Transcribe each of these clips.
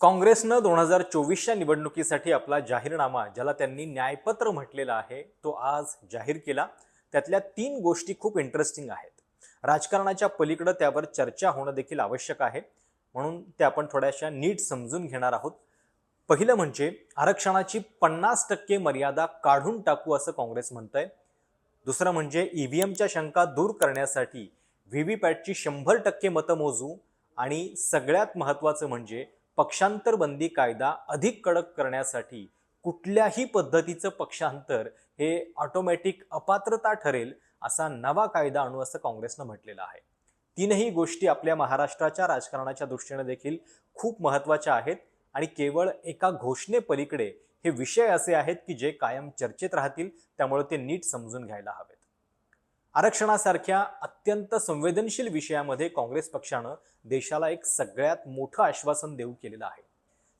काँग्रेसनं दोन हजार चोवीसच्या निवडणुकीसाठी आपला जाहीरनामा ज्याला त्यांनी न्यायपत्र म्हटलेला आहे तो आज जाहीर केला. त्यातल्या तीन गोष्टी खूप इंटरेस्टिंग आहेत. राजकारणाच्या पलीकडं त्यावर चर्चा होणं देखील आवश्यक आहे. म्हणून ते आपण थोड्याशा नीट समजून घेणार आहोत. पहिलं म्हणजे आरक्षणाची पन्नास टक्के मर्यादा काढून टाकू असं काँग्रेस म्हणतंय. दुसरं म्हणजे ईव्हीएमच्या शंका दूर करण्यासाठी व्ही व्ही पॅटची शंभर टक्के मतं मोजू. आणि सगळ्यात महत्त्वाचं म्हणजे पक्षांतर बंदी कायदा अधिक कडक करण्यासाठी कुठल्याही पद्धतीचं पक्षांतर हे ऑटोमॅटिक अपात्रता ठरेल असा नवा कायदा आणू असं काँग्रेसनं म्हटलेलं आहे. तीनही गोष्टी आपल्या महाराष्ट्राच्या राजकारणाच्या दृष्टीने देखील खूप महत्त्वाच्या आहेत आणि केवळ एका घोषणेपलीकडे हे विषय असे आहेत की जे कायम चर्चेत राहतील त्यामुळे ते नीट समजून घ्यायला हवेत. आरक्षणासारख्या अत्यंत संवेदनशील विषयामध्ये काँग्रेस पक्षानं देशाला एक सगळ्यात मोठं आश्वासन देऊ केलेलं आहे.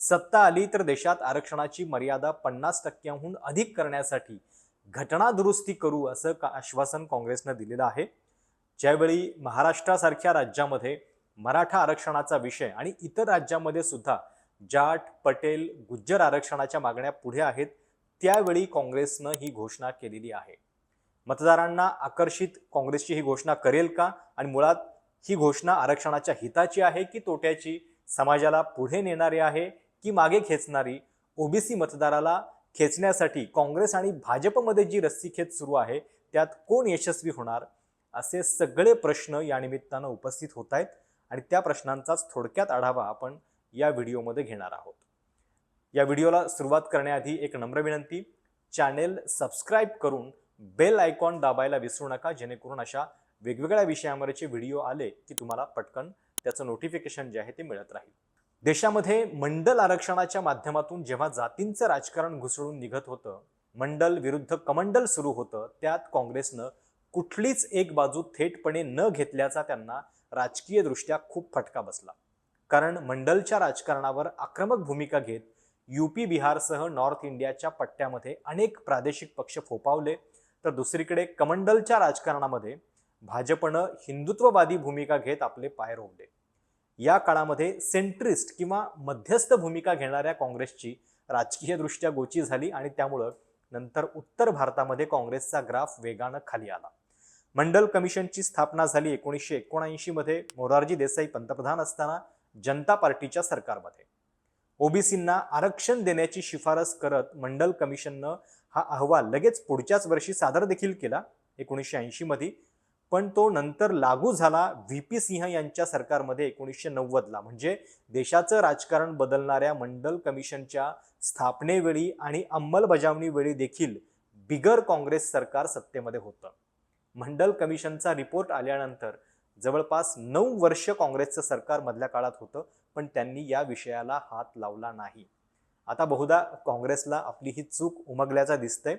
सत्ता आली तर देशात आरक्षणाची मर्यादा पन्नास टक्क्याहून अधिक करण्यासाठी घटना दुरुस्ती करू असं का आश्वासन काँग्रेसनं दिलेलं आहे. ज्यावेळी महाराष्ट्रासारख्या राज्यामध्ये मराठा आरक्षणाचा विषय आणि इतर राज्यामध्ये सुद्धा जाट पटेल गुज्जर आरक्षणाच्या मागण्या पुढे आहेत त्यावेळी काँग्रेसनं ही घोषणा केलेली आहे. मतदारांना आकर्षित काँग्रेसची ही घोषणा करेल का? आणि मुळात ही घोषणा आरक्षणाच्या हिताची आहे की तोट्याची? समाजाला पुढे नेणारी आहे की मागे खेचणारी? ओबीसी मतदाराला खेचण्यासाठी काँग्रेस आणि भाजपमध्ये जी रस्सीखेच सुरू आहे त्यात कोण यशस्वी होणार? असे सगळे प्रश्न या निमित्तानं उपस्थित होत आहेत. आणि त्या प्रश्नांचाच थोडक्यात आढावा आपण या व्हिडिओमध्ये घेणार आहोत. या व्हिडिओला सुरुवात करण्याआधी एक नम्र विनंती. चॅनेल सबस्क्राईब करून बेल आयकॉन दाबायला विसरू नका जेणेकरून अशा वेगवेगळ्या विषयांवरचे व्हिडिओ आले की तुम्हाला पटकन त्याचं नोटिफिकेशन जे आहे ते मिळत राहील. देशामध्ये मंडल आरक्षणाच्या माध्यमातून जेव्हा जातींचं राजकारण घुसळून निघत होतं मंडल विरुद्ध कमंडल सुरू होतं त्यात काँग्रेसनं कुठलीच एक बाजू थेटपणे न घेतल्याचा त्यांना राजकीयदृष्ट्या खूप फटका बसला. कारण मंडलच्या राजकारणावर आक्रमक भूमिका घेत युपी बिहारसह नॉर्थ इंडियाच्या पट्ट्यामध्ये अनेक प्रादेशिक पक्ष फोपावले तर दुसरीकडे कमंडलच्या राजकारणामध्ये भाजपनं हिंदुत्ववादी भूमिका घेत आपले पाय रोवले. या काळामध्ये सेंट्रिस्ट किंवा मध्यस्थ भूमिका घेणाऱ्या काँग्रेसची राजकीयदृष्ट्या गोची झाली आणि त्यामुळं नंतर उत्तर भारतामध्ये काँग्रेसचा ग्राफ वेगानं खाली आला. मंडल कमिशनची स्थापना झाली एकोणीसशे एकोणऐंशीमध्ये मोरारजी देसाई पंतप्रधान असताना जनता पार्टीच्या सरकारमध्ये. ओबीसींना आरक्षण देण्याची शिफारस करत मंडल कमिशननं हा अहवाल लगेच पुढच्याच वर्षी सादर देखील केला एकोणीसशे ऐंशीमध्ये पण तो नंतर लागू झाला व्ही पी सिंह यांच्या सरकारमध्ये एकोणीसशे नव्वदला. म्हणजे देशाचं राजकारण बदलणाऱ्या मंडल कमिशनच्या स्थापनेवेळी आणि अंमलबजावणीवेळी देखील बिगर काँग्रेस सरकार सत्तेमध्ये होतं. मंडल कमिशनचा रिपोर्ट आल्यानंतर जवळपास नऊ वर्ष काँग्रेसचं सरकार मधल्या काळात होतं पण त्यांनी या विषयाला हात लावला नाही. आता बहुधा काँग्रेसला आपली ही चूक उमगल्याचा दिसतंय.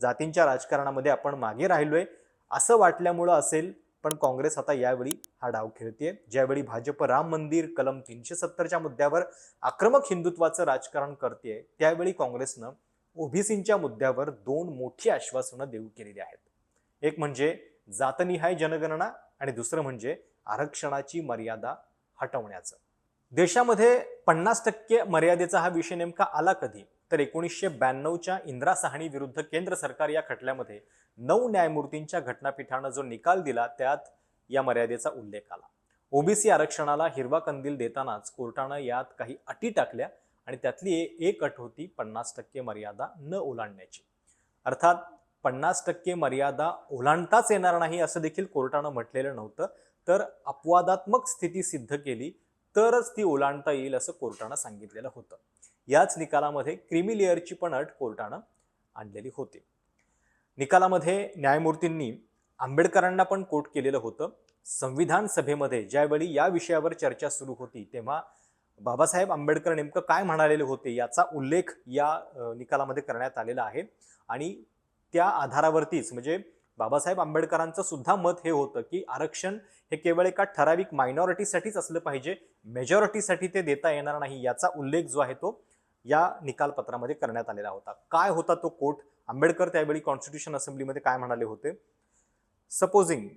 जातींच्या राजकारणामध्ये आपण मागे राहिलोय. असं वाटल्यामुळं असेल पण काँग्रेस आता यावेळी हा डाव खेळते ज्यावेळी भाजप राम मंदिर कलम तीनशे सत्तरच्या मुद्द्यावर आक्रमक हिंदुत्वाचं राजकारण करते त्यावेळी काँग्रेसनं ओबीसींच्या मुद्द्यावर दोन मोठी आश्वासनं देऊ केलेली आहेत. एक म्हणजे जातनिहाय जनगणना आणि दुसरं म्हणजे आरक्षणाची मर्यादा हटवण्याचं. देशामध्ये पन्नास टक्के मर्यादेचा हा विषय नेमका आला कधी? तर एकोणीसशे ब्याण्णवच्या इंदिरा साहनी विरुद्ध केंद्र सरकार या खटल्यामध्ये नऊ न्यायमूर्तींच्या घटनापीठानं जो निकाल दिला त्यात या मर्यादेचा उल्लेख आला. ओबीसी आरक्षणाला हिरवा कंदील देतानाच कोर्टानं यात काही अटी टाकल्या आणि त्यातली एक अट होती पन्नास टक्के मर्यादा न ओलांडण्याची. अर्थात पन्नास टक्के मर्यादा ओलांडताच येणार नाही असं देखील कोर्टानं म्हटलेलं नव्हतं तर अपवादात्मक स्थिती सिद्ध केली तरच ती ओलांडता येईल असं कोर्टानं सांगितलेलं होतं. याच निकालामध्ये क्रिमी लेअरची पण अट कोर्टानं आणलेली होती. निकालामध्ये न्यायमूर्तींनी आंबेडकरांना पण कोट केलेलं होतं. संविधान सभेमध्ये ज्यावेळी या विषयावर चर्चा सुरू होती तेव्हा बाबासाहेब आंबेडकर नेमकं काय म्हणालेले होते याचा उल्लेख या निकालामध्ये करण्यात आलेला आहे. आणि त्या आधारावरतीच म्हणजे बाबासाहेब आंबेडकरांचं सुद्धा मत हे होतं की आरक्षण हे केवळ एका ठराविक मायनॉरिटीसाठीच असलं पाहिजे. मेजॉरिटीसाठी ते देता येणार नाही याचा उल्लेख जो आहे तो या निकालपत्रामध्ये करण्यात आलेला होता. काय होता तो कोट? आंबेडकर त्यावेळी कॉन्स्टिट्यूशन असेंब्लीमध्ये काय म्हणाले होते? Supposing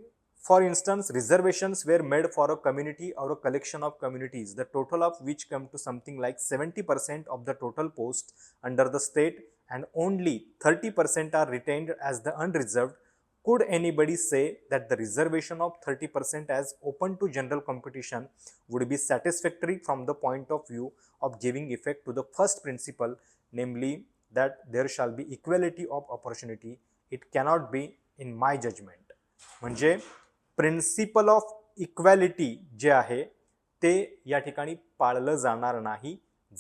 for instance reservations were made for a community or a collection of communities the total of which come to something like seventy percent of the total post under the state and only thirty percent are retained as the unreserved could anybody say that the reservation of 30% as open to general competition would be satisfactory from the point of view of giving effect to the first principle namely that there shall be equality of opportunity it cannot be in my judgment म्हणजे principle of equality जे आहे ते या ठिकाणी पाळलं जाणार नाही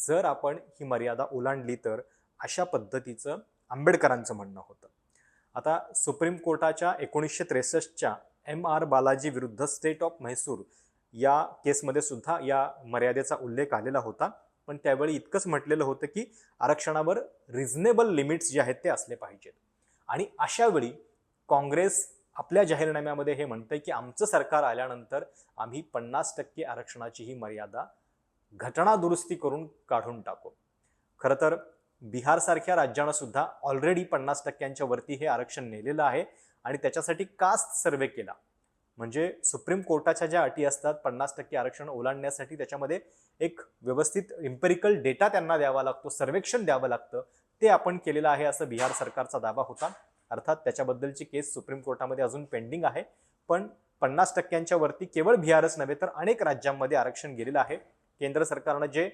जर आपण ही मर्यादा ओलांडली तर अशा पद्धतीचं आंबेडकरांचं म्हणणं होतं आता सुप्रीम कोर्टाच्या एकोणीसशे त्रेसष्टच्या एम आर बालाजी विरुद्ध स्टेट ऑफ म्हैसूर या केसमध्ये सुद्धा या मर्यादेचा उल्लेख आलेला होता. पण त्यावेळी इतकंच म्हटलेलं होतं की आरक्षणावर रिझनेबल लिमिट्स जे आहेत ते असले पाहिजेत. आणि अशावेळी काँग्रेस आपल्या जाहीरनाम्यामध्ये हे म्हणतंय की आमचं सरकार आल्यानंतर आम्ही पन्नास टक्के आरक्षणाची ही मर्यादा घटना दुरुस्ती करून काढून टाकू. खरं तर बिहारसारख्या राज्यानं सुद्धा ऑलरेडी पन्नास टक्क्यांच्या वरती हे आरक्षण नेलेलं आहे. आणि त्याच्यासाठी कास्ट सर्वे केला. म्हणजे सुप्रीम कोर्टाच्या ज्या अटी असतात पन्नास टक्के आरक्षण ओलांडण्यासाठी त्याच्यामध्ये एक व्यवस्थित इम्पेरिकल डेटा त्यांना द्यावा लागतो सर्वेक्षण द्यावं लागतं. ते आपण केलेलं आहे असं बिहार सरकारचा दावा होता. अर्थात त्याच्याबद्दलची केस सुप्रीम कोर्टामध्ये अजून पेंडिंग आहे. पण पन्नास टक्क्यांच्या वरती केवळ बिहारच नव्हे तर अनेक राज्यांमध्ये आरक्षण गेलेलं आहे. केंद्र सरकारनं जे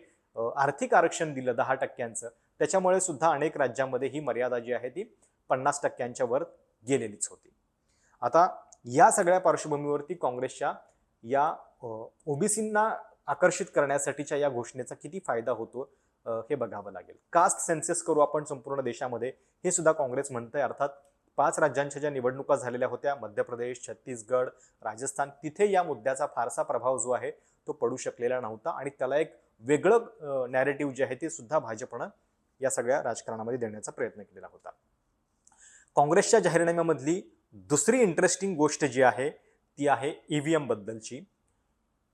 आर्थिक आरक्षण दिलं दहा टक्क्यांचं त्याच्यामुळे सुद्धा अनेक राज्यांमध्ये ही मर्यादा जी आहे ती पन्नास टक्क्यांच्या वर गेलेलीच होती. आता या सगळ्या पार्श्वभूमीवरती काँग्रेसच्या या ओबीसींना आकर्षित करण्यासाठीच्या या घोषणेचा किती फायदा होतो हे बघावं लागेल. कास्ट सेन्सेस करू आपण संपूर्ण देशामध्ये हे सुद्धा काँग्रेस म्हणतंय. अर्थात पाच राज्यांच्या ज्या निवडणुका झालेल्या होत्या मध्य प्रदेश छत्तीसगड राजस्थान तिथे या मुद्द्याचा फारसा प्रभाव जो आहे तो पडू शकलेला नव्हता. आणि त्याला एक वेगळं नॅरेटिव्ह जे आहे ते सुद्धा भाजपनं या सगळ्या राजकारणामध्ये देण्याचा प्रयत्न केलेला होता. काँग्रेसच्या जाहीरनाम्यामधली दुसरी इंटरेस्टिंग गोष्ट जी आहे ती आहे ईव्हीएम बद्दलची.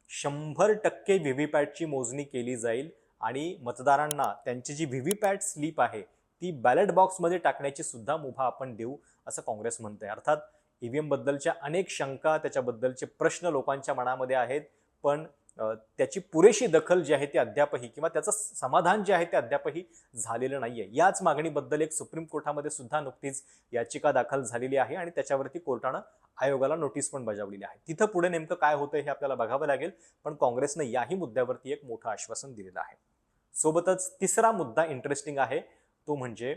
शंभर टक्के व्हीव्हीपॅटची मोजणी केली जाईल आणि मतदारांना त्यांची जी व्हीव्हीपॅट स्लीप आहे ती बॅलेट बॉक्समध्ये टाकण्याची सुद्धा मुभा आपण देऊ असं काँग्रेस म्हणते अर्थात ईव्हीएम बद्दलच्या अनेक शंका त्याच्याबद्दलचे प्रश्न लोकांच्या मनामध्ये आहेत पण त्याची पुरेशी दखल जी आहे ती अद्यापही किंवा त्याचं समाधान जे आहे ते अद्यापही झालेलं नाही आहे याच मागणीबद्दल एक सुप्रीम कोर्टामध्ये सुद्धा नुकतीच याचिका दाखल झालेली आहे आणि त्याच्यावरती कोर्टानं आयोगाला नोटीस पण बजावलेली आहे. तिथं पुढे नेमकं काय होतं हे आपल्याला बघावं लागेल पण काँग्रेसनं याही मुद्द्यावरती एक मोठं आश्वासन दिलेलं आहे. सोबतच तिसरा मुद्दा इंटरेस्टिंग आहे तो म्हणजे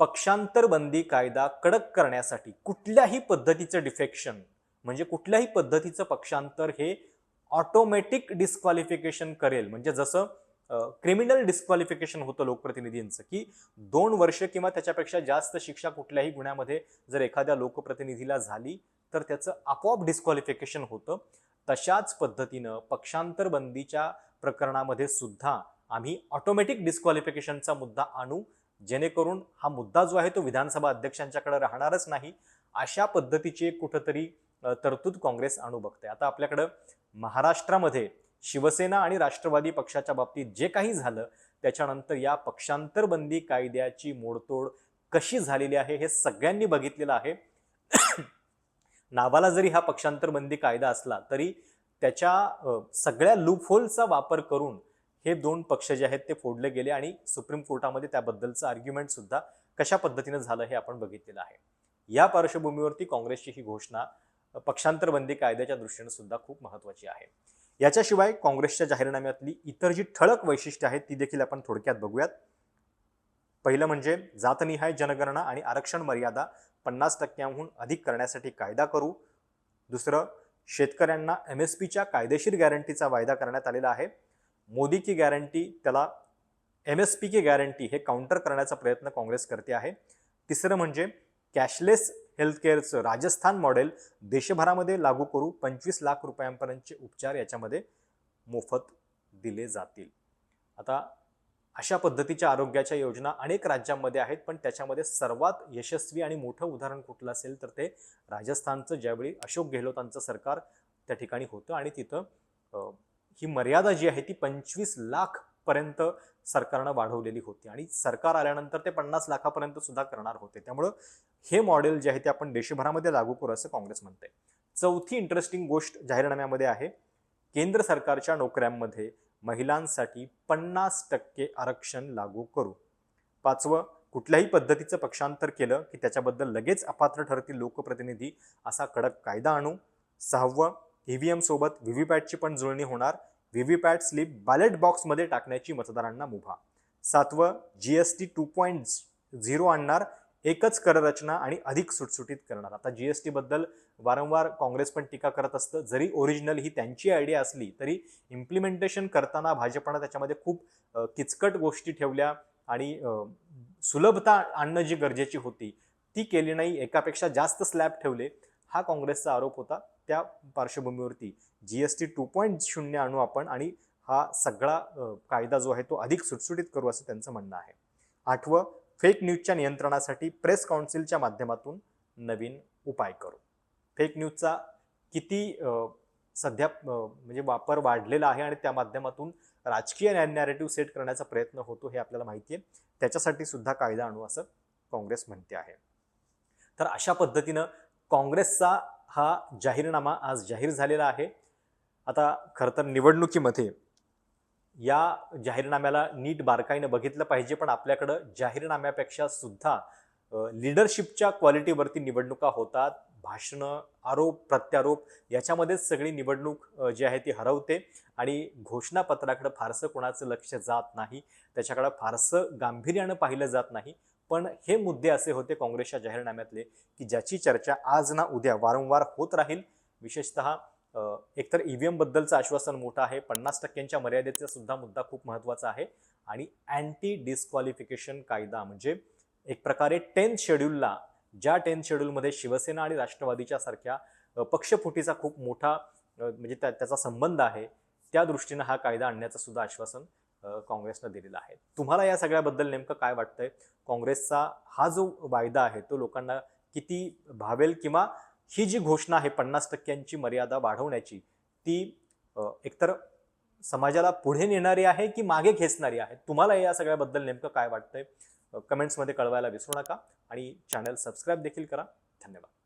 पक्षांतर बंदी कायदा कडक करण्यासाठी कुठल्याही पद्धतीचं डिफेक्शन म्हणजे कुठल्याही पद्धतीचं पक्षांतर हे ऑटोमॅटिक डिस्क्वालिफिकेशन करेल. म्हणजे जसं क्रिमिनल डिस्क्वालिफिकेशन होतं लोकप्रतिनिधींचं की दोन वर्ष किंवा त्याच्यापेक्षा जास्त शिक्षा कुठल्याही गुन्ह्यामध्ये जर एखाद्या लोकप्रतिनिधीला झाली तर त्याचं आपोआप डिस्क्वालिफिकेशन होतं. तशाच पद्धतीनं पक्षांतर बंदीच्या प्रकरणामध्ये सुद्धा आम्ही ऑटोमॅटिक डिस्क्वालिफिकेशनचा मुद्दा आणू जेणेकरून हा मुद्दा जो आहे तो विधानसभा अध्यक्षांच्याकडे राहणारच नाही. अशा पद्धतीची एक कुठंतरी तरतूद काँग्रेस आणू बघते आता आपल्याकडं महाराष्ट्रामध्ये शिवसेना आणि राष्ट्रवादी पक्षाच्या बाबतीत जे काही झालं त्याच्यानंतर या पक्षांतर बंदी कायद्याची मोडतोड कशी झालेली आहे हे सगळ्यांनी बघितलेलं आहे. नावाला जरी हा पक्षांतर बंदी कायदा असला तरी त्याच्या सगळ्या लूपहोलचा वापर करून हे दोन पक्ष जे आहेत ते फोडले गेले आणि सुप्रीम कोर्टामध्ये त्याबद्दलचं आर्ग्युमेंट सुद्धा कशा पद्धतीनं झालं हे आपण बघितलेलं आहे. या पार्श्वभूमीवरती काँग्रेसची ही घोषणा पक्षांतर बंदी कायद्याच्या दृष्टीनं सुद्धा खूप महत्वाची आहे. याच्याशिवाय काँग्रेसच्या जाहीरनाम्यातली इतर जी ठळक वैशिष्ट्य आहेत ती देखील आपण थोडक्यात बघूयात. पहिलं म्हणजे जातनिहाय जनगणना आणि आरक्षण मर्यादा पन्नास टक्क्यांहून अधिक करण्यासाठी कायदा करू. दुसरं शेतकऱ्यांना एम एस पीच्या कायदेशीर गॅरंटीचा वायदा करण्यात आलेला आहे. मोदी की गॅरंटी त्याला एम एस पी की गॅरंटी हे काउंटर करण्याचा प्रयत्न काँग्रेस करते आहे. तिसरं म्हणजे कॅशलेस हेल्थकेअरचं राजस्थान मॉडेल देशभरामध्ये लागू करू पंचवीस लाख रुपयांपर्यंतचे उपचार याच्यामध्ये मोफत दिले जातील. आता अशा पद्धतीच्या आरोग्याच्या योजना अनेक राज्यांमध्ये आहेत पण त्याच्यामध्ये सर्वात यशस्वी आणि मोठं उदाहरण कुठलं असेल तर ते राजस्थानचं ज्यावेळी अशोक गेहलोतांचं सरकार त्या ठिकाणी होतं आणि तिथं ही मर्यादा जी आहे ती पंचवीस लाख पर्यंत सरकारनं वाढवलेली होती. आणि सरकार आल्यानंतर ते पन्नास लाखापर्यंत सुद्धा करणार होते. त्यामुळं हे मॉडेल जे आहे ते आपण देशभरामध्ये लागू करू असं काँग्रेस म्हणते चौथी इंटरेस्टिंग गोष्ट जाहीरनाम्यामध्ये आहे केंद्र सरकारच्या नोकऱ्यांमध्ये महिलांसाठी पन्नास टक्के आरक्षण लागू करू. पाचवं कुठल्याही पद्धतीचं पक्षांतर केलं की त्याच्याबद्दल लगेच अपात्र ठरतील लोकप्रतिनिधी असा कडक कायदा आणू. सहावं ईव्हीएम सोबत व्हीव्हीपॅटची पण जुळणी होणार. व्हीव्हीपॅट स्लिप बॅलेट बॉक्समध्ये टाकण्याची मतदारांना मुभा. सातवं G S T two point zero आणणार एकच कररचना आणि अधिक सुटसुटीत करणार. आता जी एस टीबद्दल वारंवार काँग्रेस पण टीका करत असतं. जरी ओरिजिनल ही त्यांची आयडिया असली तरी इम्प्लिमेंटेशन करताना भाजपनं त्याच्यामध्ये खूप किचकट गोष्टी ठेवल्या आणि सुलभता आणणं जी गरजेची होती ती केली नाही. एकापेक्षा जास्त स्लॅब ठेवले. हा काँग्रेसचा आरोप होता. त्या पार्श्वभूमीवरती G S T two point शून्य आणू आपण आणि हा सगळा कायदा जो आहे तो अधिक सुटसुटीत करू असं त्यांचं म्हणणं आहे. आठवं फेक न्यूजच्या नियंत्रणासाठी प्रेस काउन्सिलच्या माध्यमातून नवीन उपाय करू. फेक न्यूजचा किती सध्या म्हणजे वापर वाढलेला आहे आणि त्या माध्यमातून राजकीय नॅरेटिव्ह सेट करण्याचा प्रयत्न होतो हे आपल्याला माहिती आहे. त्याच्यासाठी सुद्धा कायदा आणू असं काँग्रेस म्हणते आहे. तर अशा पद्धतीनं काँग्रेसचा हा जाहीरनामा आज जाहीर झालेला आहे. आता खरं तर निवडणुकीमध्ये या जाहीरनाम्याला नीट बारकाईनं बघितलं पाहिजे पण आपल्याकडं जाहीरनाम्यापेक्षा सुद्धा लिडरशिपच्या क्वालिटीवरती निवडणुका होतात. भाषणं आरोप प्रत्यारोप याच्यामध्येच सगळी निवडणूक जी आहे ती हरवते आणि घोषणापत्राकडं फारसं कोणाचं लक्ष जात नाही. त्याच्याकडं फारसं गांभीर्यानं पाहिलं जात नाही. पण हे मुद्दे असे होते काँग्रेसच्या जाहीरनाम्यातले की ज्याची चर्चा आज ना उद्या वारंवार होत राहील. विशेषतः एकतर ई व्ही एमबद्दलचं आश्वासन मोठं आहे पन्नास टक्क्यांच्या मर्यादेचा सुद्धा मुद्दा खूप महत्त्वाचा आहे. आणि अँटी डिस्क्वालिफिकेशन कायदा म्हणजे एक प्रकारे टेन्थ शेड्यूलला ज्या टेन्थ शेड्यूलमध्ये शिवसेना आणि राष्ट्रवादीच्या सारख्या पक्षफुटीचा खूप मोठा म्हणजे त्या त्याचा संबंध आहे त्या दृष्टीनं हा कायदा आणण्याचं सुद्धा आश्वासन. काँग्रेसनं दिलेला आहे. तुम्हाला या सगळ्याबद्दल नेमकं काय वाटतंय? काँग्रेसचा हा जो वायदा आहे तो लोकांना किती भावेल किंवा ही जी घोषणा आहे पन्नास टक्क्यांची मर्यादा वाढवण्याची ती एकतर समाजाला पुढे नेणारी आहे की मागे खेचणारी आहे? तुम्हाला या सगळ्याबद्दल नेमकं काय वाटतंय? कमेंट्समध्ये कळवायला विसरू नका आणि चॅनल सबस्क्राईब देखील करा. धन्यवाद.